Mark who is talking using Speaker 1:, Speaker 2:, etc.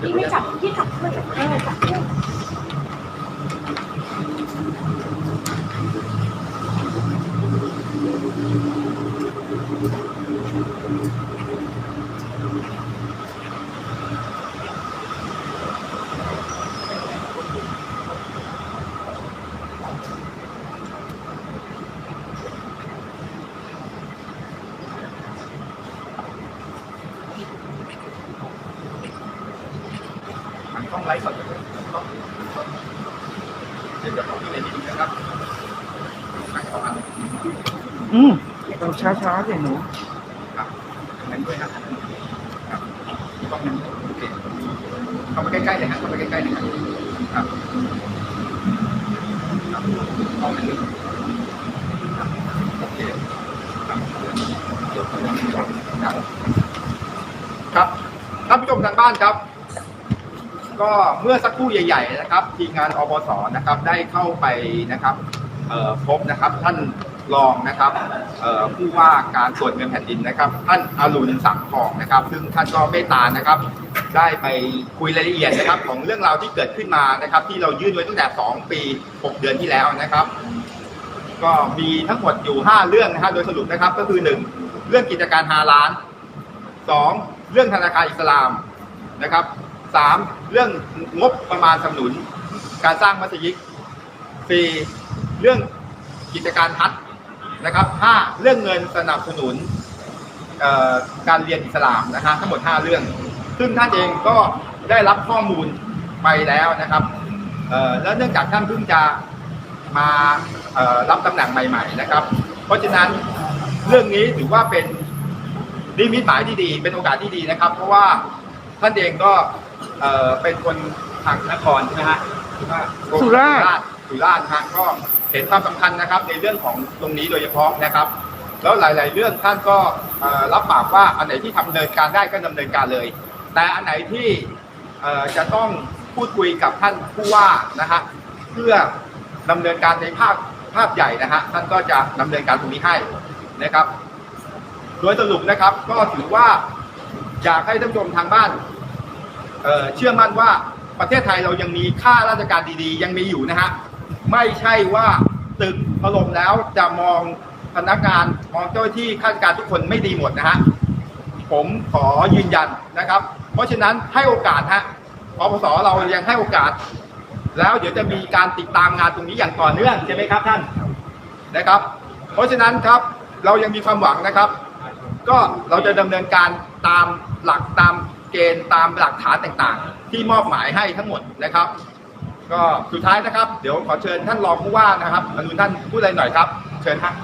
Speaker 1: พี่ไม่จับพี่จับด้วยเออจับด้วย
Speaker 2: มัน ต้องไลฟ์สดเลยต้องเดี๋ยวจะขอที่ในนี้นะครับนั่งขออัน
Speaker 3: อืมต้องช้าๆสิหนู
Speaker 2: ครับนั้นด้วยครับครับต้องนั้นโอเคเข้ามาใกล้ๆเลยครับเข้ามาใกล้ๆเลยครับครับครับเข้ามาเลยครับโอเคครับครับครับท่านผู้ชมทางบ้านครับ ก็เมื่อสักครู่ใหญ่ ๆ นะครับ ทีมงานอบสนะครับได้เข้าไปนะครับพบนะครับท่านรองนะครับผู้ว่าการตรวจเงินแผ่นดินนะครับ ท่านอรุณสังทองนะครับ ซึ่งท่านก็เมตตานะครับ ได้ไปคุยรายละเอียดนะครับ ของเรื่องราวที่เกิดขึ้นมานะครับ ที่เรายื่นไว้ตั้งแต่ 2 ปี 6 เดือนที่แล้วนะครับ ก็มีทั้งหมดอยู่ 5 เรื่องนะครับโดยสรุปนะครับก็คือ 1 เรื่องกิจการ5ล้าน 2 เรื่องธนาคารอิสลามนะครับ สามเรื่องงบประมาณสนับสนุน การสร้างมัสยิดสี่เรื่องกิจการพัดนะครับห้าเรื่องเงินสนับสนุนการเรียนอิสลามนะฮะทั้งหมดห้าเรื่อง ซึ่งท่านเองก็ได้รับข้อมูลไปแล้วนะครับแล้วเนื่องจากท่านเพิ่งจะมารับตำแหน่งใหม่ ๆ นะครับ เพราะฉะนั้นเรื่องนี้ถือว่าเป็นนิมิตหมายที่ดี เป็นโอกาสที่ดีนะครับ เพราะว่าท่านเองก็ เอ่อเป็นคนทางนครใช่ไหมฮะหรือว่า
Speaker 3: สุราษฎร์
Speaker 2: สุราษฎร์นะฮะก็เห็นความสำคัญนะครับ ในเรื่องของตรงนี้โดยเฉพาะนะครับ แล้วหลาย ๆ เรื่องท่านก็เอ่อรับปากว่าอันไหนที่ทำเนินการได้ก็ดำเนินการเลย แต่อันไหนที่เอ่อจะต้องพูดคุยกับท่านผู้ว่านะฮะเพื่อดำเนินการในภาพภาพใหญ่นะฮะท่านก็จะดำเนินการตรงนี้ให้นะครับ โดยสรุปนะครับก็ถือว่า อยากให้ท่านผู้ชมทางบ้าน เชื่อมั่นว่าประเทศไทยเรายังมีค่าราชการดีๆ ยังมีอยู่นะฮะไม่ใช่ว่าตึกถล่มแล้วจะมองพนักงานมองเจ้าที่ข้าราชการทุกคนไม่ดีหมดนะฮะผมขอยืนยันนะครับ เพราะฉะนั้นให้โอกาสฮะอปสเรายังให้โอกาส แล้วเดี๋ยวจะมีการติดตามงานตรงนี้อย่างต่อเนื่องใช่ไหมครับท่านนะครับ เพราะฉะนั้นครับเรายังมีความหวังนะครับ ก็เราจะดำเนินการตามหลักตาม กณฑ์ตามหลักฐานต่างๆ ที่มอบหมายให้ทั้งหมดนะครับ ก็สุดท้ายนะครับ เดี๋ยวขอเชิญท่านรองผู้ว่านะครับอนุท่านพูดอะไรหน่อยครับ เชิญครับ